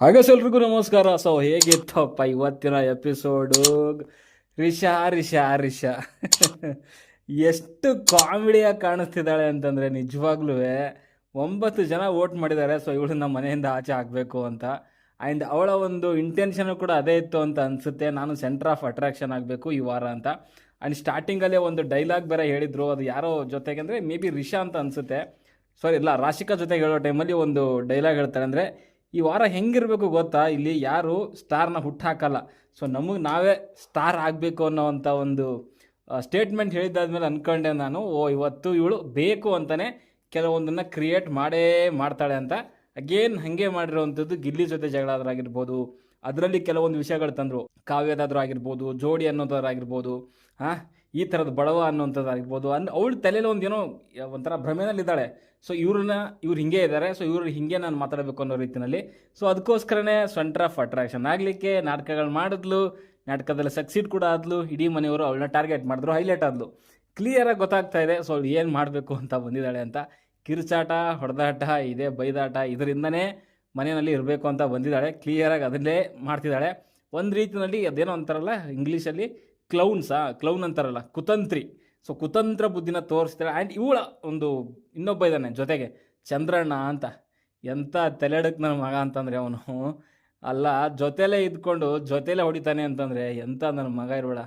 ಹಾಗೆ ಎಲ್ರಿಗೂ ನಮಸ್ಕಾರ. ಸೊ ಹೇಗಿತ್ತಪ್ಪ ಇವತ್ತಿನ ಎಪಿಸೋಡು ರಿಷಾ ರಿಷಾ ರಿಷಾ. ಎಷ್ಟು ಕಾಮಿಡಿಯಾಗಿ ಕಾಣಿಸ್ತಿದ್ದಾಳೆ ಅಂತಂದರೆ ನಿಜವಾಗ್ಲೂ ಒಂಬತ್ತು ಜನ ವೋಟ್ ಮಾಡಿದ್ದಾರೆ. ಸೊ ಇವಳು ನಮ್ಮ ಮನೆಯಿಂದ ಆಚೆ ಆಗಬೇಕು ಅಂತ. ಆ್ಯಂಡ್ ಅವಳ ಒಂದು ಇಂಟೆನ್ಷನ್ ಕೂಡ ಅದೇ ಇತ್ತು ಅಂತ ಅನಿಸುತ್ತೆ. ನಾನು ಸೆಂಟರ್ ಆಫ್ ಅಟ್ರಾಕ್ಷನ್ ಆಗಬೇಕು ಈ ವಾರ ಅಂತ. ಆ್ಯಂಡ್ ಸ್ಟಾರ್ಟಿಂಗಲ್ಲೇ ಒಂದು ಡೈಲಾಗ್ ಬೇರೆ ಹೇಳಿದರು. ಅದು ಯಾರೋ ಜೊತೆಗೆ ಅಂದರೆ ಮೇ ಬಿ ರಿಷಾ ಅಂತ ಅನಿಸುತ್ತೆ. ಸಾರಿ ಇಲ್ಲ, ರಾಶಿಕಾ ಜೊತೆಗೆ ಹೇಳೋ ಟೈಮಲ್ಲಿ ಒಂದು ಡೈಲಾಗ್ ಹೇಳ್ತಾರೆ. ಅಂದರೆ ಈ ವಾರ ಹೆಂಗಿರಬೇಕು ಗೊತ್ತಾ? ಇಲ್ಲಿ ಯಾರು ಸ್ಟಾರ್ನ ಹುಟ್ಟಾಕಲ್ಲ ಸೊ ನಮಗೆ ನಾವೇ ಸ್ಟಾರ್ ಆಗಬೇಕು ಅನ್ನೋವಂಥ ಒಂದು ಸ್ಟೇಟ್ಮೆಂಟ್ ಹೇಳಿದ್ದಾದ್ಮೇಲೆ ಅಂದ್ಕೊಂಡೆ ನಾನು. ಓ, ಇವತ್ತು ಇವಳು ಬೇಕು ಅಂತಲೇ ಕೆಲವೊಂದನ್ನು ಕ್ರಿಯೇಟ್ ಮಾಡೇ ಮಾಡ್ತಾಳೆ ಅಂತ. ಅಗೇನ್ ಹಾಗೆ ಮಾಡಿರೋವಂಥದ್ದು ಗಿಲ್ಲಿ ಜೊತೆ ಜಗಳಾದ್ರಾಗಿರ್ಬೋದು. ಅದರಲ್ಲಿ ಕೆಲವೊಂದು ವಿಷಯಗಳು ತಂದರು. ಕಾವ್ಯದಾದ್ರೂ ಆಗಿರ್ಬೋದು, ಜೋಡಿ ಅನ್ನೋದಾದ್ರಾಗಿರ್ಬೋದು ಹಾಂ ಈ ಥರದ ಬಡವ ಅನ್ನೋಂಥದ್ದಾಗಿರ್ಬೋದು ಅಂದ್ ಅವಳ ತಲೆಯಲ್ಲಿ ಒಂದು ಏನೋ ಒಂಥರ ಭ್ರಮೆನಲ್ಲಿದ್ದಾಳೆ. ಸೊ ಇವ್ರನ್ನ, ಇವ್ರು ಹಿಂಗೆ ಇದ್ದಾರೆ ಸೊ ಇವ್ರು ಹಿಂಗೆ ನಾನು ಮಾತಾಡಬೇಕು ಅನ್ನೋ ರೀತಿಯಲ್ಲಿ ಸೊ ಅದಕ್ಕೋಸ್ಕರನೇ ಸೆಂಟರ್ ಆಫ್ ಅಟ್ರಾಕ್ಷನ್ ಆಗಲಿಕ್ಕೆ ನಾಟಕಗಳು ಮಾಡಿದ್ಲು. ನಾಟಕದಲ್ಲಿ ಸಕ್ಸೀಡ್ ಕೂಡ ಆದ್ಲು. ಇಡೀ ಮನೆಯವರು ಅವಳನ್ನ ಟಾರ್ಗೆಟ್ ಮಾಡಿದ್ರು ಹೈಲೈಟ್ ಆದ್ಲು. ಕ್ಲಿಯರಾಗಿ ಗೊತ್ತಾಗ್ತಾ ಇದೆ. ಸೊ ಅವಳು ಏನು ಮಾಡಬೇಕು ಅಂತ ಬಂದಿದ್ದಾಳೆ ಅಂತ. ಕಿರುಚಾಟ, ಹೊಡೆದಾಟ, ಇದೇ ಬೈದಾಟ, ಇದರಿಂದನೇ ಮನೆಯಲ್ಲಿ ಇರಬೇಕು ಅಂತ ಬಂದಿದ್ದಾಳೆ. ಕ್ಲಿಯರಾಗಿ ಅದನ್ನೇ ಮಾಡ್ತಿದ್ದಾಳೆ. ಒಂದು ರೀತಿಯಲ್ಲಿ ಅದೇನೋ ಅಂತಾರಲ್ಲ ಇಂಗ್ಲೀಷಲ್ಲಿ ಕ್ಲೌನ್ಸಾ ಕ್ಲೌನ್ ಅಂತಾರಲ್ಲ, ಕುತಂತ್ರಿ. ಸೊ ಕುತಂತ್ರ ಬುದ್ಧಿನ ತೋರಿಸ್ತಾರೆ. ಆ್ಯಂಡ್ ಇವಳ ಒಂದು ಇನ್ನೊಬ್ಬ ಇದ್ದಾನೆ ಜೊತೆಗೆ, ಚಂದ್ರಣ್ಣ ಅಂತ. ಎಂಥ ತಲೆಡಕ್ ನನ್ನ ಮಗ ಅಂತಂದರೆ ಅವನು. ಅಲ್ಲ, ಜೊತೆಲೇ ಇದ್ಕೊಂಡು ಜೊತೆಲೇ ಹೊಡಿತಾನೆ ಅಂತಂದರೆ ಎಂಥ ನನ್ನ ಮಗ ಇರಬೇಡ.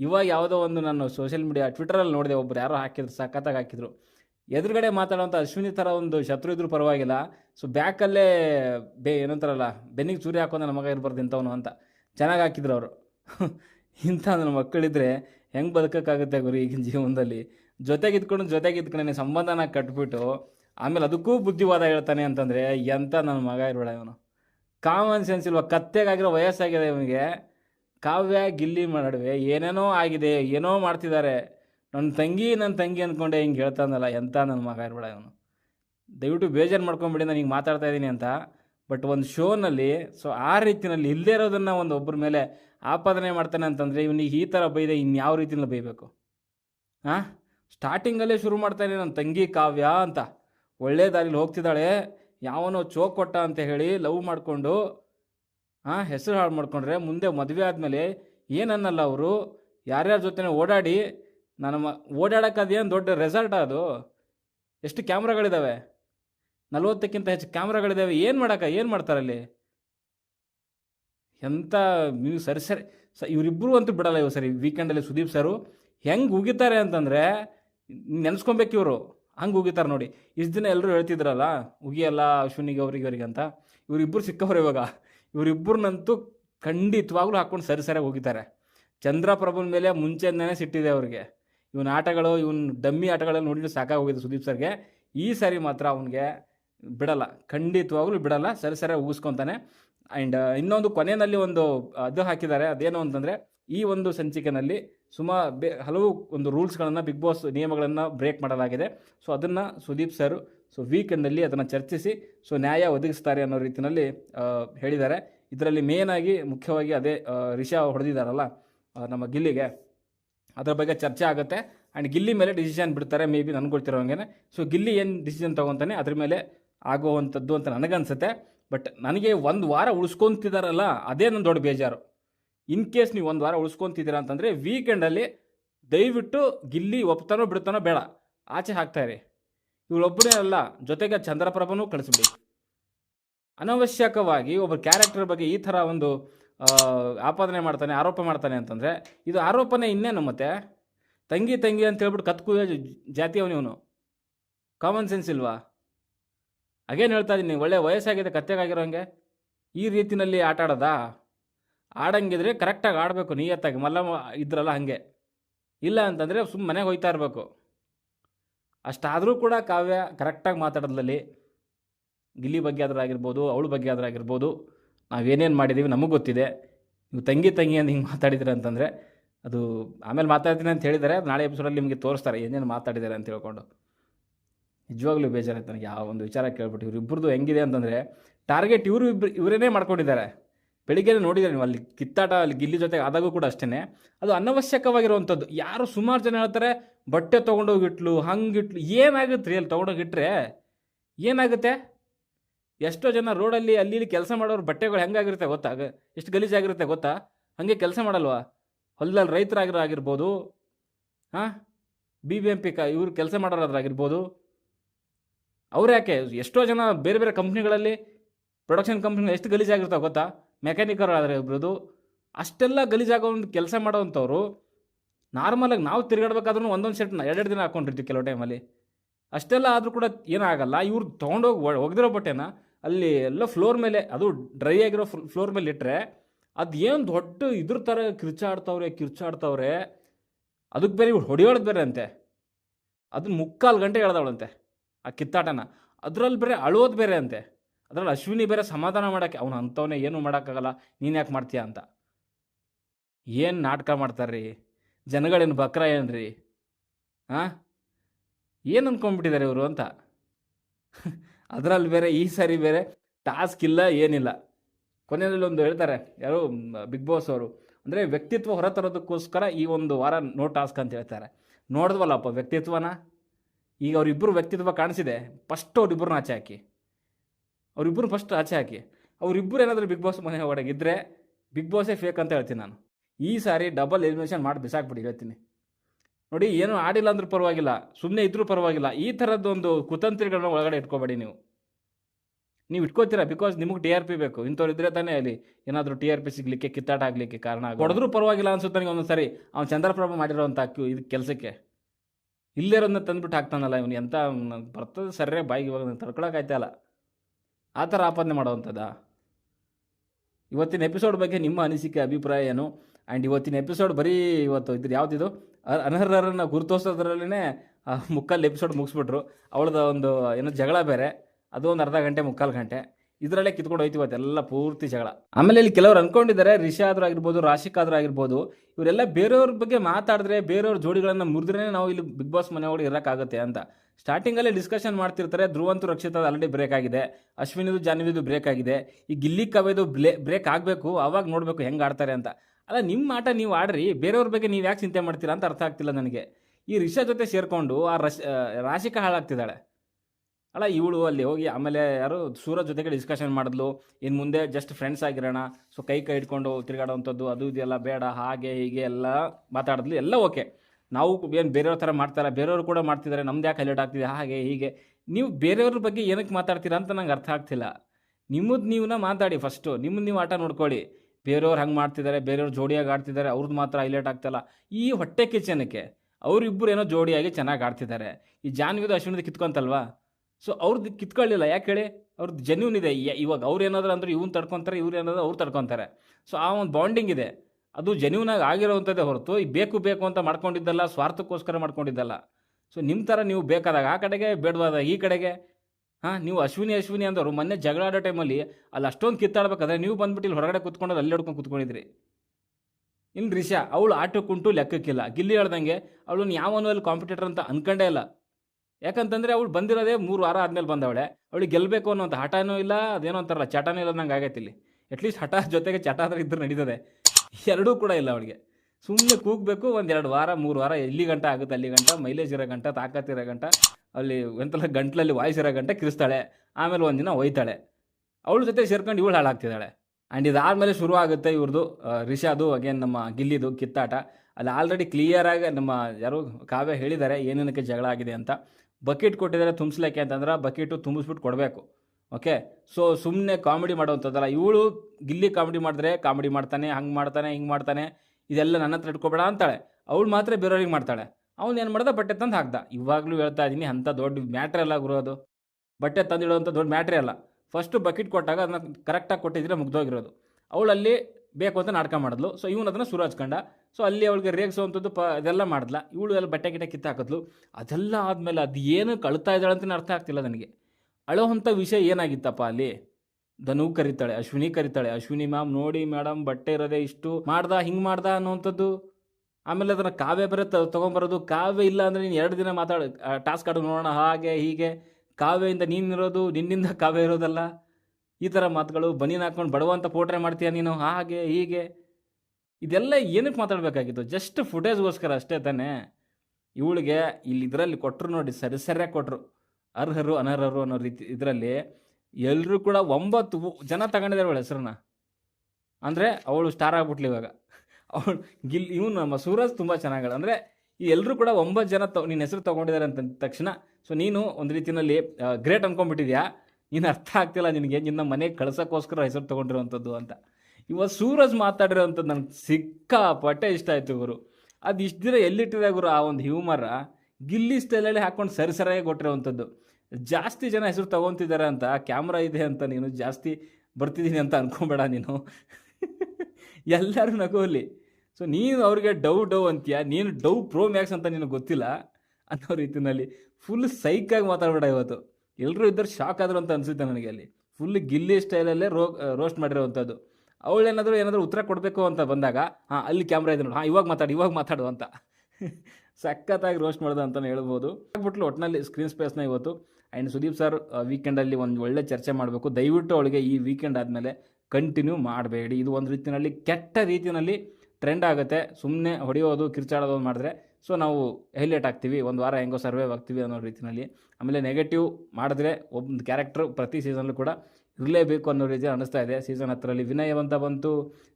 ಇವಾಗ ಯಾವುದೋ ಒಂದು ನಾನು ಸೋಷಿಯಲ್ ಮೀಡಿಯಾ ಟ್ವಿಟರಲ್ಲಿ ನೋಡಿದೆ, ಒಬ್ರು ಯಾರೋ ಹಾಕಿದ್ರು, ಸಖತ್ತಾಗಿ ಹಾಕಿದ್ರು. ಎದುರುಗಡೆ ಮಾತಾಡೋಂಥ ಅಶ್ವಿನಿ ಥರ ಒಂದು ಶತ್ರು ಇದ್ರೂ ಪರವಾಗಿಲ್ಲ. ಸೊ ಬ್ಯಾಕಲ್ಲೇ ಬೇ ಏನಂತಾರಲ್ಲ, ಬೆನ್ನಿಗೆ ಚೂರಿ ಹಾಕೋ ನನ್ನ ಮಗ ಇರಬಾರ್ದು ಇಂಥವನು ಅಂತ. ಚೆನ್ನಾಗಿ ಹಾಕಿದ್ರು ಅವರು. ಇಂಥ ನನ್ನ ಮಕ್ಕಳಿದ್ರೆ ಹೆಂಗೆ ಬದುಕೋಕ್ಕಾಗುತ್ತೆ ಗುರು ಈಗಿನ ಜೀವನದಲ್ಲಿ? ಜೊತೆಗೆ ಇದ್ಕೊಂಡು ಜೊತೆಗೆ ಇದ್ಕೊಂಡೇ ಸಂಬಂಧನ ಕಟ್ಬಿಟ್ಟು ಆಮೇಲೆ ಅದಕ್ಕೂ ಬುದ್ಧಿವಾದ ಹೇಳ್ತಾನೆ ಅಂತಂದರೆ ಎಂಥ ನನ್ನ ಮಗ ಇರಬೇಡ ಇವನು. ಕಾಮನ್ ಸೆನ್ಸ್ ಇಲ್ವ? ಕತ್ತೆಗಾಗಿರೋ ವಯಸ್ಸಾಗಿದೆ ಇವನಿಗೆ. ಕಾವ್ಯ, ಗಿಲ್ಲಿ ಮಾಡಿದ್ವಿ ಏನೇನೋ ಆಗಿದೆ, ಏನೋ ಮಾಡ್ತಿದ್ದಾರೆ. ನನ್ನ ತಂಗಿ ನನ್ನ ತಂಗಿ ಅಂದ್ಕೊಂಡೆ ಹಿಂಗೆ ಹೇಳ್ತಾನಲ್ಲ ಎಂಥ ನನ್ನ ಮಗ ಇರಬೇಡ ಇವನು. ದಯವಿಟ್ಟು ಬೇಜಾರು ಮಾಡ್ಕೊಂಬಿಡಿ, ನಾನು ಹಿಂಗೆ ಮಾತಾಡ್ತಾ ಇದ್ದೀನಿ ಅಂತ. ಬಟ್ ಒಂದು ಶೋನಲ್ಲಿ ಸೊ ಆ ರೀತಿಯಲ್ಲಿ ಇಲ್ಲದೆ ಇರೋದನ್ನು ಒಂದು ಒಬ್ಬರ ಮೇಲೆ ಆಪಾದನೆ ಮಾಡ್ತಾನೆ ಅಂತಂದರೆ ಇವನಿಗೆ ಈ ಥರ ಬೈದೆ ಇನ್ಯಾವ ರೀತಿಯಲ್ಲಿ ಬೈಬೇಕು? ಹಾಂ ಸ್ಟಾರ್ಟಿಂಗಲ್ಲೇ ಶುರು ಮಾಡ್ತಾನೆ ನನ್ನ ತಂಗಿ ಕಾವ್ಯ ಅಂತ. ಒಳ್ಳೆ ದಾರಿಲಿ ಹೋಗ್ತಿದ್ದಾಳೆ. ಯಾವನೋ ಚೋಕ್ ಕೊಟ್ಟ ಅಂತ ಹೇಳಿ ಲವ್ ಮಾಡಿಕೊಂಡು ಹಾಂ ಹೆಸರು ಹಾಳು ಮಾಡ್ಕೊಂಡ್ರೆ ಮುಂದೆ ಮದುವೆ ಆದಮೇಲೆ ಏನನ್ನಲ್ಲ ಅವರು? ಯಾರ್ಯಾರ ಜೊತೆ ಓಡಾಡಿ, ನನ್ನ ಮ ಓಡಾಡೋಕೆ ಅದೇನು ದೊಡ್ಡ ರೆಸಾರ್ಟ್ ಅದು? ಎಷ್ಟು ಕ್ಯಾಮ್ರಾಗಳಿದ್ದಾವೆ ನಲ್ವತ್ತಕ್ಕಿಂತ ಹೆಚ್ಚು ಕ್ಯಾಮ್ರಾಗಳಿದ್ದಾವೆ. ಏನು ಮಾಡಕ್ಕ? ಏನು ಮಾಡ್ತಾರಲ್ಲಿ ಎಂಥ ನೀವು ಸರಿ ಸರಿ. ಸ ಇವರಿಬ್ಬರು ಅಂತೂ ಬಿಡಲ್ಲ ಇವು ಸರಿ. ವೀಕೆಂಡಲ್ಲಿ ಸುದೀಪ್ ಸರು ಹೆಂಗೆ ಉಗಿತಾರೆ ಅಂತಂದರೆ, ನೆನೆಸ್ಕೊಬೇಕು ಇವರು. ಹಂಗೆ ಉಗಿತಾರೆ ನೋಡಿ. ಇಷ್ಟು ದಿನ ಎಲ್ಲರೂ ಹೇಳ್ತಿದ್ರಲ್ಲ, ಉಗಿಯಲ್ಲ ಅಶ್ವಿನಿಗೆ, ಅವ್ರಿಗೆ ಅವ್ರಿಗೆ ಅಂತ. ಇವರಿಬ್ಬರು ಸಿಕ್ಕವ್ರು ಇವಾಗ. ಇವರಿಬ್ಬರನ್ನಂತೂ ಖಂಡಿತವಾಗ್ಲೂ ಹಾಕ್ಕೊಂಡು ಸರಿ, ಸರಿಯಾಗಿ ಹೋಗಿದ್ದಾರೆ ಚಂದ್ರಪ್ರಭುನ ಮೇಲೆ ಮುಂಚೆನೇ ಸಿಟ್ಟಿದೆ ಅವ್ರಿಗೆ. ಇವನ ಆಟಗಳು, ಇವನ್ ಡಮ್ಮಿ ಆಟಗಳೆಲ್ಲ ನೋಡಿದ್ರೆ ಸಾಕಾಗಿ ಹೋಗಿದೆ ಸುದೀಪ್ ಸರ್ಗೆ. ಈ ಸಾರಿ ಮಾತ್ರ ಅವನಿಗೆ ಬಿಡಲ್ಲ. ಖಂಡಿತವಾಗ್ಲೂ ಬಿಡಲ್ಲ. ಸರಿ ಸರಿ, ಉಗಿಸ್ಕೊತಾನೆ. ಆ್ಯಂಡ್ ಇನ್ನೊಂದು ಕೊನೆಯಲ್ಲಿ ಒಂದು ಅದು ಹಾಕಿದ್ದಾರೆ. ಅದೇನು ಅಂತಂದರೆ, ಈ ಒಂದು ಸಂಚಿಕೆನಲ್ಲಿ ಸುಮಾ ಬೇ, ಹಲವು ಒಂದು ರೂಲ್ಸ್ಗಳನ್ನು, ಬಿಗ್ ಬಾಸ್ ನಿಯಮಗಳನ್ನು ಬ್ರೇಕ್ ಮಾಡಲಾಗಿದೆ. ಸೊ ಅದನ್ನು ಸುದೀಪ್ ಸರ್ ಸೊ ವೀಕೆಂಡಲ್ಲಿ ಅದನ್ನು ಚರ್ಚಿಸಿ ಸೊ ನ್ಯಾಯ ಒದಗಿಸ್ತಾರೆ ಅನ್ನೋ ರೀತಿಯಲ್ಲಿ ಹೇಳಿದ್ದಾರೆ. ಇದರಲ್ಲಿ ಮೇಯ್ನಾಗಿ ಮುಖ್ಯವಾಗಿ ಅದೇ ರಿಷಾ ಹೊಡೆದಿದ್ದಾರಲ್ಲ ನಮ್ಮ ಗಿಲ್ಲಿಗೆ. ಅದರ ಬಗ್ಗೆ ಚರ್ಚೆ ಆಗುತ್ತೆ. ಆ್ಯಂಡ್ ಗಿಲ್ಲಿ ಮೇಲೆ ಡಿಸಿಷನ್ ಬಿಡ್ತಾರೆ. ಮೇ ಬಿ ನನ್ಗೊಳ್ತಿರೋ ಹಂಗೆ ಸೊ ಗಿಲ್ಲಿ ಏನು ಡಿಸಿಷನ್ ತೊಗೊತಾನೆ? ಅದ್ರ ಮೇಲೆ ಆಗುವಂಥದ್ದು ಅಂತ ನನಗನ್ಸುತ್ತೆ. ಬಟ್ ನನಗೆ ಒಂದು ವಾರ ಉಳಿಸ್ಕೊತಿದಾರಲ್ಲ, ಅದೇ ನನ್ನ ದೊಡ್ಡ ಬೇಜಾರು. ಇನ್ ಕೇಸ್ ನೀವು ಒಂದು ವಾರ ಉಳಿಸ್ಕೊತಿದ್ದೀರಾ ಅಂತಂದರೆ ವೀಕೆಂಡಲ್ಲಿ ದಯವಿಟ್ಟು ಗಿಲ್ಲಿ ಒಪ್ತಾನೋ ಬಿಡ್ತಾನೋ ಬೇಡ. ಆಚೆ ಹಾಕ್ತಾಯಿರಿ ಇವಳೊಬ್ಬನೇ ಅಲ್ಲ, ಜೊತೆಗೆ ಚಂದ್ರಪ್ರಭನೂ ಕಳಿಸ್ಬಿಡಿ. ಅನವಶ್ಯಕವಾಗಿ ಒಬ್ಬ ಕ್ಯಾರೆಕ್ಟರ್ ಬಗ್ಗೆ ಈ ಥರ ಒಂದು ಆಪಾದನೆ ಮಾಡ್ತಾನೆ, ಆರೋಪ ಮಾಡ್ತಾನೆ ಅಂತಂದರೆ, ಇದು ಆರೋಪನೇ ಇನ್ನೇನು ಮತ್ತೆ? ತಂಗಿ ತಂಗಿ ಅಂತ ಹೇಳ್ಬಿಟ್ಟು ಕತ್ಕೂ ಜಾತಿ ಅವನಿವನು ಕಾಮನ್ ಸೆನ್ಸ್ ಇಲ್ವಾ? ಅಗೇನು ಹೇಳ್ತಾ ಇದ್ದೀನಿ ಒಳ್ಳೆ ವಯಸ್ಸಾಗಿದೆ ಕತ್ತೆಗಾಗಿರೋಂಗೆ ಈ ರೀತಿನಲ್ಲಿ ಆಟ ಆಡೋದಾ? ಆಡಂಗಿದ್ರೆ ಕರೆಕ್ಟಾಗಿ ಆಡಬೇಕು, ನಿಯತ್ತಾಗಿ ಮಲ್ಲ ಇದ್ರಲ್ಲ ಹಾಗೆ. ಇಲ್ಲ ಅಂತಂದರೆ ಸುಮ್ಮನೆ ಮನೆಗೆ ಹೋಯ್ತಾ ಇರಬೇಕು. ಅಷ್ಟಾದರೂ ಕೂಡ ಕಾವ್ಯ ಕರೆಕ್ಟಾಗಿ ಮಾತಾಡೋದ್ರಲ್ಲಿ ಗಿಲ್ಲಿ ಬಗ್ಗೆ ಆದರೂ ಆಗಿರ್ಬೋದು, ಅವಳ ಬಗ್ಗೆ ಆದ್ರೂ ಆಗಿರ್ಬೋದು, ನಾವೇನೇನು ಮಾಡಿದ್ದೀವಿ ನಮಗೆ ಗೊತ್ತಿದೆ. ನೀವು ತಂಗಿ ತಂಗಿ ಅಂತ ಹಿಂಗೆ ಮಾತಾಡಿದ್ರೆ ಅಂತಂದರೆ ಅದು ಆಮೇಲೆ ಮಾತಾಡ್ತೀನಿ ಅಂತ ಹೇಳಿದರೆ ನಾಳೆ ಎಪಿಸೋಡಲ್ಲಿ ನಿಮಗೆ ತೋರಿಸ್ತಾರೆ ಏನೇನು ಮಾತಾಡಿದ್ದಾರೆ ಅಂತ ಹೇಳ್ಕೊಂಡು ನಿಜವಾಗ್ಲೂ ಬೇಜಾರಾಯ್ತು ನನಗೆ ಯಾವ ಒಂದು ವಿಚಾರ ಕೇಳ್ಬಿಟ್ಟು ಇವರಿಬ್ಬರದು ಹೆಂಗಿದೆ ಅಂತಂದರೆ ಟಾರ್ಗೆಟ್ ಇವರು ಇಬ್ಬರು ಇವರೇನೇ ಮಾಡ್ಕೊಂಡಿದ್ದಾರೆ. ಬೆಳಿಗ್ಗೆನೇ ನೋಡಿದ್ದಾರೆ ನೀವು ಅಲ್ಲಿ ಕಿತ್ತಾಟ, ಅಲ್ಲಿ ಗಿಲ್ಲಿ ಜೊತೆಗೆ ಆದಾಗೂ ಕೂಡ ಅಷ್ಟೇ ಅದು ಅನವಶ್ಯಕವಾಗಿರುವಂಥದ್ದು. ಯಾರು ಸುಮಾರು ಜನ ಹೇಳ್ತಾರೆ, ಬಟ್ಟೆ ತೊಗೊಂಡೋಗಿಟ್ಲು ಹಂಗಿಟ್ಲು ಏನಾಗುತ್ತೆ ರೀ ಅಲ್ಲಿ ತೊಗೊಂಡೋಗಿಟ್ರೆ ಏನಾಗುತ್ತೆ? ಎಷ್ಟೋ ಜನ ರೋಡಲ್ಲಿ ಅಲ್ಲಿ ಇಲ್ಲಿ ಕೆಲಸ ಮಾಡೋರು ಬಟ್ಟೆಗಳು ಹೆಂಗಾಗಿರುತ್ತೆ ಗೊತ್ತಾ? ಎಷ್ಟು ಗಲೀಜಾಗಿರುತ್ತೆ ಗೊತ್ತಾ? ಹಾಗೆ ಕೆಲಸ ಮಾಡಲ್ವಾ? ಹೊಲದಲ್ಲಿ ರೈತರಾಗಿರೋ ಆಗಿರ್ಬೋದು, ಹಾಂ? ಬಿ ಬಿ ಎಂ ಪಿ ಕ ಇವರು ಕೆಲಸ ಮಾಡೋರಾಗಿರ್ಬೋದು ಅವ್ರು ಯಾಕೆ? ಎಷ್ಟೋ ಜನ ಬೇರೆ ಬೇರೆ ಕಂಪ್ನಿಗಳಲ್ಲಿ ಪ್ರೊಡಕ್ಷನ್ ಕಂಪ್ನಿಗಳು ಎಷ್ಟು ಗಲೀಜಾಗಿರ್ತಾವೆ ಗೊತ್ತಾ? ಮೆಕ್ಯಾನಿಕರು ಆದರೆ ಇಬ್ಬರದು ಅಷ್ಟೆಲ್ಲ ಗಲೀಜಾಗೋ ಒಂದು ಕೆಲಸ ಮಾಡೋವಂಥವ್ರು ನಾರ್ಮಲಾಗಿ ನಾವು ತಿರುಗಾಡ್ಬೇಕಾದ್ರೂ ಒಂದೊಂದು ಶರ್ಟ್ನ ಎರಡೆರಡು ದಿನ ಹಾಕ್ಕೊಂಡಿರ್ತೀವಿ ಕೆಲವು ಟೈಮಲ್ಲಿ ಅಷ್ಟೆಲ್ಲ ಆದರೂ ಕೂಡ ಏನಾಗಲ್ಲ. ಇವ್ರು ತೊಗೊಂಡೋಗಿ ಒಗೆದಿರೋ ಬಟ್ಟೆನ ಅಲ್ಲಿ ಎಲ್ಲ ಫ್ಲೋರ್ ಮೇಲೆ, ಅದು ಡ್ರೈ ಆಗಿರೋ ಫ್ಲೋರ್ ಮೇಲೆ ಇಟ್ಟರೆ ಅದು ಏನು ದೊಡ್ಡ ಇದ್ರ ಥರ ಕಿರ್ಚಾಡ್ತವ್ರೆ ಕಿರ್ಚಾಡ್ತವ್ರೆ ಅದಕ್ಕೆ ಬೇರೆ ಇವ್ರು ಹೊಡಿಯೋದು ಬೇರೆ ಅಂತೆ ಅದನ್ನ ಮುಕ್ಕಾಲು ಗಂಟೆ ಹೇಳ್ದವಳಂತೆ. ಆ ಕಿತ್ತಾಟನ ಅದ್ರಲ್ಲಿ ಬೇರೆ ಅಳೋದು ಬೇರೆ ಅಂತೆ. ಅದ್ರಲ್ಲಿ ಅಶ್ವಿನಿ ಬೇರೆ ಸಮಾಧಾನ ಮಾಡೋಕ್ಕೆ ಅವನು ಅಂಥವನೇ ಏನೂ ಮಾಡೋಕ್ಕಾಗಲ್ಲ, ನೀನು ಯಾಕೆ ಮಾಡ್ತೀಯ ಅಂತ. ಏನು ನಾಟಕ ಮಾಡ್ತಾರ್ರಿ? ಜನಗಳೇನು ಬಕ್ರ ಏನ್ರಿ? ಹಾಂ ಏನು ಅಂದ್ಕೊಂಡ್ಬಿಟ್ಟಿದ್ದಾರೆ ಇವರು ಅಂತ. ಅದರಲ್ಲಿ ಬೇರೆ ಈ ಸಾರಿ ಬೇರೆ ಟಾಸ್ಕ್ ಇಲ್ಲ, ಏನಿಲ್ಲ. ಕೊನೆಯಲ್ಲಿ ಒಂದು ಹೇಳ್ತಾರೆ, ಯಾರು, ಬಿಗ್ ಬಾಸ್ ಅವರು. ಅಂದರೆ ವ್ಯಕ್ತಿತ್ವ ಹೊರತರೋದಕ್ಕೋಸ್ಕರ ಈ ಒಂದು ವಾರ ನೋ ಟಾಸ್ಕ್ ಅಂತ ಹೇಳ್ತಾರೆ. ನೋಡಿದ್ವಲ್ಲಪ್ಪ ವ್ಯಕ್ತಿತ್ವನ? ಈಗ ಅವರಿಬ್ಬರು ವ್ಯಕ್ತಿತ್ವ ಕಾಣಿಸಿದೆ ಫಸ್ಟ್ ಅವರಿಬ್ಬರನ್ನ ಆಚೆ ಹಾಕಿ. ಅವರಿಬ್ಬರು ಫಸ್ಟ್ ಆಚೆ ಹಾಕಿ. ಅವರಿಬ್ಬರು ಏನಾದರೂ ಬಿಗ್ ಬಾಸ್ ಮನೆ ಒಳಗೆ ಇದ್ದರೆ ಬಿಗ್ ಬಾಸೇ ಫೇಕ್ ಅಂತ ಹೇಳ್ತೀನಿ ನಾನು. ಈ ಸಾರಿ ಡಬಲ್ ಎಲಿಮಿನೇಷನ್ ಮಾಡಿ ಬಿಸಾಕ್ಬಿಡಿ, ಹೇಳ್ತೀನಿ. ನೋಡಿ, ಏನು ಆಡಿಲ್ಲ ಅಂದ್ರೂ ಪರವಾಗಿಲ್ಲ ಸುಮ್ಮನೆ ಇದ್ರೂ ಪರವಾಗಿಲ್ಲ. ಈ ಥರದ್ದೊಂದು ಕುತಂತ್ರಿಗಳನ್ನ ಒಳಗಡೆ ಇಟ್ಕೋಬೇಡಿ ನೀವು. ನೀವು ಇಟ್ಕೋತೀರಾ? ಬಿಕಾಸ್ ನಿಮಗೆ ಟಿ ಆರ್ ಪಿ ಬೇಕು. ಇಂಥವ್ರು ಇದ್ರೆ ತಾನೇ ಅಲ್ಲಿ ಏನಾದರೂ ಟಿ ಆರ್ ಪಿ ಸಿಗಲಿಕ್ಕೆ ಕಿತ್ತಾಟ ಆಗಲಿಕ್ಕೆ ಕಾರಣ ಆಗೋದು. ಹೊಡೆದ್ರೂ ಪರವಾಗಿಲ್ಲ ಅನ್ಸುತ್ತೆ ನನಗೆ ಒಂದೊಂದು ಸರಿ ಅವ್ನು ಚಂದ್ರಪ್ರಭ ಮಾಡಿರೋಂಥ ಕ್ಯೂ ಇದು ಕೆಲಸಕ್ಕೆ. ಇಲ್ಲಿರೋದನ್ನ ತಂದುಬಿಟ್ಟು ಹಾಕ್ತಾನಲ್ಲ ಇವನು, ಎಂತ ಬರ್ತದೆ ಸರ್ರೆ ಬಾಯಿಗೆ ಇವಾಗ ನಂಗೆ ತಡ್ಕೊಳಕಾಯ್ತಲ್ಲ ಆ ಥರ ಆಪಾದನೆ ಮಾಡೋವಂಥದ್ದಾ? ಇವತ್ತಿನ ಎಪಿಸೋಡ್ ಬಗ್ಗೆ ನಿಮ್ಮ ಅನಿಸಿಕೆ, ಅಭಿಪ್ರಾಯ ಏನು? ಆ್ಯಂಡ್ ಇವತ್ತಿನ ಎಪಿಸೋಡ್ ಬರೀ ಇವತ್ತು ಇದ್ರ ಯಾವುದಿದು? ಅನರ್ಹರನ್ನು ಗುರುತಿಸೋದ್ರಲ್ಲೇ ಮುಕ್ಕಲ್ಲಿ ಎಪಿಸೋಡ್ ಮುಗಿಸ್ಬಿಟ್ರು. ಅವಳದ ಒಂದು, ಏನೋ ಜಗಳ ಬೇರೆ. ಅದು ಒಂದು ಅರ್ಧ ಗಂಟೆ, ಮುಕ್ಕಾಲು ಗಂಟೆ. ಇದರಲ್ಲೇ ಕಿತ್ಕೊಂಡು ಹೋಯ್ತು ಇವತ್ತೆಲ್ಲ ಪೂರ್ತಿ ಜಗಳ. ಆಮೇಲೆ ಇಲ್ಲಿ ಕೆಲವರು ಅನ್ಕೊಂಡಿದ್ದಾರೆ, ರಿಷಾ ಆದ್ರೂ ಆಗಿರ್ಬೋದು, ರಾಶಿಕ್ ಆದ್ರೂ ಆಗಿರ್ಬೋದು, ಇವರೆಲ್ಲ ಬೇರೆಯವ್ರ ಬಗ್ಗೆ ಮಾತಾಡಿದ್ರೆ ಬೇರೆಯವ್ರ ಜೋಡಿಗಳನ್ನ ಮುರಿದ್ರೆ ನಾವು ಇಲ್ಲಿ ಬಿಗ್ ಬಾಸ್ ಮನೆ ಒಳಗೆ ಇರೋಕ್ಕಾಗುತ್ತೆ ಅಂತ. ಸ್ಟಾರ್ಟಿಂಗಲ್ಲೇ ಡಿಸ್ಕಷನ್ ಮಾಡ್ತಿರ್ತಾರೆ, ಧ್ರುವಂತು ರಕ್ಷಿತ ಆಲ್ರೆಡಿ ಬ್ರೇಕ್ ಆಗಿದೆ, ಅಶ್ವಿನಿದು ಜಾನ್ವಿದು ಬ್ರೇಕ್ ಆಗಿದೆ, ಈ ಗಿಲ್ಲಿ ಕವೆದು ಬ್ಲೇ ಬ್ರೇಕ್ ಆಗಬೇಕು, ಅವಾಗ ನೋಡಬೇಕು ಹೆಂಗೆ ಆಡ್ತಾರೆ ಅಂತ. ಅಲ್ಲ ನಿಮ್ಮ ಆಟ ನೀವು ಆಡ್ರಿ, ಬೇರೆಯವ್ರ ಬಗ್ಗೆ ನೀವು ಯಾಕೆ ಚಿಂತೆ ಮಾಡ್ತೀರಾ ಅಂತ ಅರ್ಥ ಆಗ್ತಿಲ್ಲ ನನಗೆ. ಈ ರಿಷಾ ಜೊತೆ ಸೇರಿಕೊಂಡು ಆ ರಶ್ ರಾಶಿಕ ರಾಶಿಕಾ ಹಾಳಾಗ್ತಿದ್ದಾಳೆ. ಅಲ್ಲ, ಇವಳು ಅಲ್ಲಿ ಹೋಗಿ ಆಮೇಲೆ ಯಾರು ಸೂರಜ್ ಜೊತೆಗೆ ಡಿಸ್ಕಷನ್ ಮಾಡಿದ್ಲು. ಇನ್ನು ಮುಂದೆ ಜಸ್ಟ್ ಫ್ರೆಂಡ್ಸ್ ಆಗಿರೋಣ. ಸೊ ಕೈ ಕೈ ಇಟ್ಕೊಂಡು ತಿರುಗಾಡೋವಂಥದ್ದು ಅದು ಇದೆಲ್ಲ ಬೇಡ, ಹಾಗೆ ಹೀಗೆ ಎಲ್ಲ ಮಾತಾಡಿದ್ಲು. ಎಲ್ಲ ಓಕೆ ನಾವು ಏನು ಬೇರೆಯವ್ರ ಥರ ಮಾಡ್ತಾರೆ ಬೇರೆಯವರು ಕೂಡ ಮಾಡ್ತಿದ್ದಾರೆ ನಮ್ದು ಯಾಕೆ ಹೈಲೈಟ್ ಆಗ್ತಿದೆ? ಹಾಗೆ ಹೀಗೆ. ನೀವು ಬೇರೆಯವ್ರ ಬಗ್ಗೆ ಏನಕ್ಕೆ ಮಾತಾಡ್ತೀರಾ ಅಂತ ನಂಗೆ ಅರ್ಥ ಆಗ್ತಿಲ್ಲ. ನಿಮ್ಮದು ನೀವನ್ನ ಮಾತಾಡಿ ಫಸ್ಟು ನಿಮ್ಮದು ನೀವು ಆಟ ನೋಡ್ಕೊಳ್ಳಿ. ಬೇರೆಯವ್ರು ಹಂಗೆ ಮಾಡ್ತಿದ್ದಾರೆ ಬೇರೆಯವ್ರು ಜೋಡಿಯಾಗಿ ಆಡ್ತಿದ್ದಾರೆ ಅವ್ರದ್ದು ಮಾತ್ರ ಹೈಲೈಟ್ ಆಗ್ತಲ್ಲ. ಈ ಹೊಟ್ಟೆ ಕಿಚನಕ್ಕೆ ಅವರಿಬ್ಬರು ಏನೋ ಜೋಡಿಯಾಗಿ ಚೆನ್ನಾಗಿ ಆಡ್ತಿದ್ದಾರೆ ಈ ಜಾನ್ವಿದು ಅಶ್ವಿನದ ಕಿತ್ಕೊಂತಲ್ವಾ? ಸೊ ಅವ್ರದ್ದು ಕಿತ್ಕೊಳ್ಳಿಲ್ಲ ಯಾಕೆ ಹೇಳಿ? ಅವ್ರದ್ದು ಜೆನ್ಯೂನ್ ಇದೆ. ಇವಾಗ ಅವ್ರು ಏನಾದ್ರು ಅಂದ್ರೆ ಇವ್ನು ತಡ್ಕೊತಾರೆ, ಇವ್ರು ಏನಾದ್ರು ಅವ್ರು ತಡ್ಕೊತಾರೆ. ಸೊ ಆ ಒಂದು ಬಾಂಡಿಂಗ್ ಇದೆ. ಅದು ಜೆನ್ಯೂನ್ ಆಗಿ ಆಗಿರೋವಂಥದ್ದೇ ಹೊರತು, ಈ ಬೇಕು ಬೇಕು ಅಂತ ಮಾಡ್ಕೊಂಡಿದ್ದಲ್ಲ, ಸ್ವಾರ್ಥಕ್ಕೋಸ್ಕರ ಮಾಡ್ಕೊಂಡಿದ್ದಲ್ಲ. ಸೊ ನಿಮ್ಮ ಥರ ನೀವು ಬೇಕಾದಾಗ ಆ ಕಡೆಗೆ, ಬೇಡವಾದ ಈ ಕಡೆಗೆ. ಹಾಂ, ನೀವು ಅಶ್ವಿನಿ ಅಶ್ವಿನಿ ಅಂದವರು, ಮೊನ್ನೆ ಜಗಳ ಆಡೋ ಟೈಮಲ್ಲಿ ಅಲ್ಲಿ ಅಷ್ಟೊಂದು ಕಿತ್ತಾಡ್ಬೇಕಾದ್ರೆ ನೀವು ಬಂದ್ಬಿಟ್ಟು ಇಲ್ಲಿ ಹೊರಗಡೆ ಕುತ್ಕೊಂಡು ಅಲ್ಲಿ ಹಿಡ್ಕೊಂಡು ಕುತ್ಕೊಂಡಿದ್ರಿ. ಇನ್ನು ರಿಷಾ, ಅವಳು ಆಟಕ್ಕುಂಟು ಲೆಕ್ಕಕ್ಕಿಲ್ಲ. ಗಿಲ್ಲಿ ಹೇಳ್ದಂಗೆ ಯಾವನು ಅಲ್ಲಿ ಕಾಂಪಿಟೇಟರ್ ಅಂತ ಅನ್ಕೊಂಡೇ ಇಲ್ಲ. ಯಾಕಂತಂದ್ರೆ ಅವಳು ಬಂದಿರೋದೇ ಮೂರು ವಾರ ಆದ್ಮೇಲೆ ಬಂದವಳೆ. ಅವಳಿಗೆ ಗೆಲ್ಲಬೇಕು ಅಂತ ಹಠನೂ ಇಲ್ಲ, ಅದೇನೋ ಅಂತಾರಲ್ಲ ಚಟನೂ ಇಲ್ಲ, ನಂಗೆ ಆಗೈತೆ ಇಲ್ಲಿ. ಅಟ್ಲೀಸ್ಟ್ ಹಠ ಜೊತೆಗೆ ಚಟ ಆದ್ರೆ ಇದ್ರೆ ನಡೀತದೆ. ಎರಡೂ ಕೂಡ ಇಲ್ಲ ಅವಳಿಗೆ. ಸುಮ್ಮನೆ ಕೂಗಬೇಕು ಒಂದೆರಡು ವಾರ, ಮೂರು ವಾರ, ಎಲ್ಲಿ ಗಂಟ ಆಗುತ್ತೆ ಅಲ್ಲಿ ಗಂಟ ಮೈಲೇಜ್ ಇರೋ ಗಂಟ ತಾಕತ್ತಿರೋ ಗಂಟ, ಅಲ್ಲಿ ಎಂತೆಲ್ಲ ಗಂಟ್ಲಲ್ಲಿ ವಾಯ್ಸ್ ಇರೋ ಗಂಟ ಕಿರಿಸ್ತಾಳೆ, ಆಮೇಲೆ ಒಂದಿನ ಒಯ್ತಾಳೆ. ಅವಳ ಜೊತೆ ಸೇರ್ಕೊಂಡು ಇವಳು ಹಾಳಾಗ್ತಿದ್ದಾಳೆ. ಆ್ಯಂಡ್ ಇದಾದಮೇಲೆ ಶುರು ಆಗುತ್ತೆ ಇವ್ರದ್ದು ರಿಷಾದು ಅಗೇನ್ ನಮ್ಮ ಗಿಲ್ಲಿದು ಕಿತ್ತಾಟ. ಅಲ್ಲಿ ಆಲ್ರೆಡಿ ಕ್ಲಿಯರಾಗಿ ನಮ್ಮ ಯಾರು ಕಾವ್ಯ ಹೇಳಿದ್ದಾರೆ, ಏನೇನಕ್ಕೆ ಜಗಳ ಆಗಿದೆ ಅಂತ. ಬಕೆಟ್ ಕೊಟ್ಟಿದ್ದಾರೆ ತುಂಬಿಸ್ಲಿಕ್ಕೆ ಅಂತಂದ್ರೆ ಬಕೆಟು ತುಂಬಿಸ್ಬಿಟ್ಟು ಕೊಡಬೇಕು. ಓಕೆ? ಸೊ ಸುಮ್ಮನೆ ಕಾಮಿಡಿ ಮಾಡೋವಂಥದ್ದಲ್ಲ. ಇವಳು ಗಿಲ್ಲಿ ಕಾಮಿಡಿ ಮಾಡಿದ್ರೆ ಕಾಮಿಡಿ ಮಾಡ್ತಾನೆ, ಹಂಗೆ ಮಾಡ್ತಾನೆ, ಹಿಂಗೆ ಮಾಡ್ತಾನೆ, ಇದೆಲ್ಲ ನನ್ನ ಹತ್ರ ಇಟ್ಕೊಬೇಡ ಅಂತಾಳೆ. ಅವಳು ಮಾತ್ರ ಬೇರೆಯವ್ರಿಗೆ ಮಾಡ್ತಾಳೆ. ಅವ್ನು ಏನು ಮಾಡ್ದೆ? ಬಟ್ಟೆ ತಂದು ಹಾಕ್ದ. ಇವಾಗಲೂ ಹೇಳ್ತಾ ಇದ್ದೀನಿ ಅಂಥ ದೊಡ್ಡ ಮ್ಯಾಟ್ರ್ ಅಲ್ಲ ಗುರು ಅದು. ಬಟ್ಟೆ ತಂದಿಡೋವಂಥ ದೊಡ್ಡ ಮ್ಯಾಟ್ರೇ ಅಲ್ಲ. ಫಸ್ಟು ಬಕೆಟ್ ಕೊಟ್ಟಾಗ ಅದನ್ನ ಕರೆಕ್ಟಾಗಿ ಕೊಟ್ಟಿದ್ರೆ ಮುಗ್ದೋಗಿರೋದು. ಅವಳಲ್ಲಿ ಬೇಕು ಅಂತ ನಾಟಕ ಮಾಡಿದ್ಲು. ಸೊ ಇವನು ಅದನ್ನು ಸುರು ಹಚ್ಕೊಂಡ ಸೊ ಅಲ್ಲಿ ಅವಳಿಗೆ ರೇಗಿಸುವಂಥದ್ದು ಪ, ಅದೆಲ್ಲ ಮಾಡಿದ್ಲ. ಇವಳು ಎಲ್ಲ ಬಟ್ಟೆ ಗಿಟ್ಟೆ ಕಿತ್ತು ಹಾಕಿದ್ಲು ಅದೆಲ್ಲ ಆದಮೇಲೆ ಅದು ಏನು ಕಳ್ತಾ ಇದ್ದಾಳೆ ಅಂತ ಅರ್ಥ ಆಗ್ತಿಲ್ಲ ನನಗೆ. ಅಳೋವಂಥ ವಿಷಯ ಏನಾಗಿತ್ತಪ್ಪ ಅಲ್ಲಿ? ಧನು ಕರಿತಾಳೆ, ಅಶ್ವಿನಿ ಕರಿತಾಳೆ, ಅಶ್ವಿನಿ ಮ್ಯಾಮ್, ನೋಡಿ ಮೇಡಮ್, ಬಟ್ಟೆ ಇರೋದೇ ಇಷ್ಟು. ಮಾಡ್ದ, ಹಿಂಗೆ ಮಾಡ್ದ ಅನ್ನೋವಂಥದ್ದು? ಆಮೇಲೆ ಅದನ್ನು ಕಾವ್ಯ ಬರೆ ತೊಗೊಂಬರೋದು. ಕಾವ್ಯ ಇಲ್ಲ ಅಂದರೆ ನೀನು ಎರಡು ದಿನ ಮಾತಾಡು ಟಾಸ್ಕ್ ಕಾರ್ಡ್ ನೋಡೋಣ, ಹಾಗೆ, ಹೀಗೆ. ಕಾವ್ಯದಿಂದ ನೀನಿರೋದು ನಿನ್ನಿಂದ ಕಾವ್ಯ ಇರೋದಲ್ಲ. ಈ ಥರ ಮಾತುಗಳು, ಬನೀನ್ ಹಾಕೊಂಡು ಬಡವ ಅಂತ ಪೋಟ್ರೆ ಮಾಡ್ತೀಯ ನೀನು? ಹಾಗೆ, ಹೀಗೆ. ಇದೆಲ್ಲ ಏನಕ್ಕೆ ಮಾತಾಡಬೇಕಾಗಿತ್ತು? ಜಸ್ಟ್ ಫುಟೇಜ್ಗೋಸ್ಕರ ಅಷ್ಟೇ ತಾನೆ? ಇವಳಿಗೆ ಇಲ್ಲಿ ಇದರಲ್ಲಿ ಕೊಟ್ಟರು ನೋಡಿ, ಸರಿ ಸರಿಯಾಗಿ ಕೊಟ್ಟರು ಅರ್ಹರು, ಅನರ್ಹರು ಅನ್ನೋ ರೀತಿ ಇದರಲ್ಲಿ ಎಲ್ಲರೂ ಕೂಡ ಒಂಬತ್ತು ಜನ ತಗೊಂಡಿದ್ದಾರೆ ಅವಳ ಹೆಸರನ್ನ. ಅಂದರೆ ಅವಳು ಸ್ಟಾರ್ ಆಗ್ಬಿಟ್ಲಿ ಇವಾಗ. ಅವಳು ಗಿಲ್ ಇವನು ನಮ್ಮ ಸೂರಜ್ ತುಂಬ ಚೆನ್ನಾಗಲ್ಲ ಅಂದರೆ ಈ ಎಲ್ಲರೂ ಕೂಡ ಒಂಬತ್ತು ಜನ ತ ನಿನ್ನ ಹೆಸರು ತೊಗೊಂಡಿದ್ದಾರೆ ಅಂತ ಅಂದ ತಕ್ಷಣ ಸೊ ನೀನು ಒಂದು ರೀತಿಯಲ್ಲಿ ಗ್ರೇಟ್ ಅನ್ಕೊಂಡ್ಬಿಟ್ಟಿದ್ಯಾ? ನೀನು ಅರ್ಥ ಆಗ್ತಿಲ್ಲ ನಿನಗೆ, ನಿನ್ನ ಮನೆಗೆ ಕಳ್ಸೋಕ್ಕೋಸ್ಕರ ಹೆಸರು ತೊಗೊಂಡಿರೋವಂಥದ್ದು ಅಂತ. ಇವಾಗ ಸೂರಜ್ ಮಾತಾಡಿರೋವಂಥದ್ದು ನನಗೆ ಸಿಕ್ಕಾಪಟ್ಟೆ ಇಷ್ಟ ಆಯಿತು ಗುರು. ಅದು ಇಷ್ಟು ದಿನ ಎಲ್ಲಿಟ್ಟಿದೆ ಗುರು ಆ ಒಂದು ಹ್ಯೂಮರ? ಗಿಲ್ಲಿ ಸ್ಟೈಲಲ್ಲಿ ಹಾಕೊಂಡು ಸರಿ ಸರಿಯಾಗಿ ಕೊಟ್ಟಿರೋವಂಥದ್ದು ಜಾಸ್ತಿ ಜನ ಹೆಸರು ತೊಗೊತಿದ್ದಾರೆ ಅಂತ ಕ್ಯಾಮ್ರಾ ಇದೆ ಅಂತ ನೀನು ಜಾಸ್ತಿ ಬರ್ತಿದ್ದೀನಿ ಅಂತ ಅನ್ಕೊಬೇಡ ನೀನು. ಎಲ್ಲರೂ ನಗೋಲಿ ಸೊ ನೀನು ಅವ್ರಿಗೆ ಡೌ ಡೌ ಅಂತೀಯ? ನೀನು ಡವ್ ಪ್ರೋ ಮ್ಯಾಕ್ಸ್ ಅಂತ ನಿನಗೆ ಗೊತ್ತಿಲ್ಲ? ಅನ್ನೋ ರೀತಿಯಲ್ಲಿ ಫುಲ್ ಸೈಕಾಗಿ ಮಾತಾಡ್ಬೇಡ ಇವತ್ತು. ಎಲ್ಲರೂ ಇದ್ದರು ಶಾಕ್ ಆದರು ಅಂತ ಅನಿಸುತ್ತೆ ನನಗೆ ಅಲ್ಲಿ. ಫುಲ್ ಗಿಲ್ಲಿ ಸ್ಟೈಲಲ್ಲೇ ರೋ ರೋಸ್ಟ್ ಮಾಡಿರೋವಂಥದ್ದು ಅವಳೇನಾದರೂ ಏನಾದರೂ ಉತ್ತರ ಕೊಡಬೇಕು ಅಂತ ಬಂದಾಗ, ಹಾಂ, ಅಲ್ಲಿ ಕ್ಯಾಮ್ರಾ ಇದೆ ನೋಡಿ. ಹಾಂ, ಇವಾಗ ಮಾತಾಡು ಇವಾಗ ಮಾತಾಡು ಅಂತ. ಸಖತ್ತಾಗಿ ರೋಸ್ಟ್ ಮಾಡೋದು ಅಂತಲೇ ಹೇಳ್ಬೋದು. ಆಗ್ಬಿಟ್ಲು ಒಟ್ಟಿನಲ್ಲಿ ಸ್ಕ್ರೀನ್ ಸ್ಪೇಸ್ನ ಇವತ್ತು. ಆ್ಯಂಡ್ ಸುದೀಪ್ ಸರ್ ವೀಕೆಂಡಲ್ಲಿ ಒಂದು ಒಳ್ಳೆ ಚರ್ಚೆ ಮಾಡಬೇಕು. ದಯವಿಟ್ಟು ಅವಳಿಗೆ ಈ ವೀಕೆಂಡ್ ಆದಮೇಲೆ ಕಂಟಿನ್ಯೂ ಮಾಡಬೇಡಿ. ಇದು ಒಂದು ರೀತಿಯಲ್ಲಿ ಕೆಟ್ಟ ರೀತಿಯಲ್ಲಿ ಟ್ರೆಂಡ್ ಆಗುತ್ತೆ. ಸುಮ್ಮನೆ ಹೊಡೆಯೋದು, ಕಿರ್ಚಾಡೋದು ಮಾಡಿದ್ರೆ. ಸೊ ನಾವು ಹೈಲೈಟ್ ಆಗ್ತೀವಿ. ಒಂದು ವಾರ ಹೆಂಗೋ ಸರ್ವೈವ್ ಆಗ್ತೀವಿ ಅನ್ನೋ ರೀತಿಯಲ್ಲಿ ಆಮೇಲೆ ನೆಗೆಟಿವ್ ಮಾಡಿದ್ರೆ ಒಂದು ಕ್ಯಾರೆಕ್ಟರ್ ಪ್ರತಿ ಸೀಸನ್ಲು ಕೂಡ ಇರಲೇಬೇಕು ಅನ್ನೋ ರೀತಿ ಅನ್ನಿಸ್ತಾ ಇದೆ. ಸೀಸನ್ ಹತ್ತರಲ್ಲಿ ವಿನಯ್ ಅಂತ ಬಂತು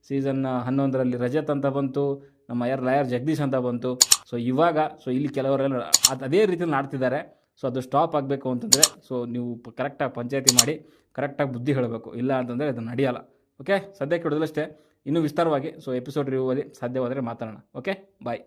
ಸೀಸನ್ ಹನ್ನೊಂದರಲ್ಲಿ ರಜತ್ ಅಂತ ಬಂತು, ನಮ್ಮ ಯಾರು ಲಾಯರ್ ಜಗದೀಶ್ ಅಂತ ಬಂತು. ಸೊ ಇವಾಗ ಸೊ ಇಲ್ಲಿ ಕೆಲವರೆಲ್ಲ ಅದು, ಅದೇ ರೀತಿಯಲ್ಲಿ ಆಡ್ತಿದ್ದಾರೆ. ಸೊ ಅದು ಸ್ಟಾಪ್ ಆಗಬೇಕು ಅಂತಂದರೆ ಸೊ ನೀವು ಕರೆಕ್ಟಾಗಿ ಪಂಚಾಯತಿ ಮಾಡಿ ಕರೆಕ್ಟಾಗಿ ಬುದ್ಧಿ ಹೇಳಬೇಕು. ಇಲ್ಲ ಅಂತಂದರೆ ಅದು ನಡೆಯಲ್ಲ. ಓಕೆ ಸದ್ಯಕ್ಕೆ ಹಿಡಿದಷ್ಟೇ ಇನ್ನೂ ವಿಸ್ತಾರವಾಗಿ ಸೊ ಎಪಿಸೋಡ್ ರಿವ್ಯೂವಲ್ಲಿ ಸಾಧ್ಯವಾದರೆ ಮಾತಾಡೋಣ. Okay bye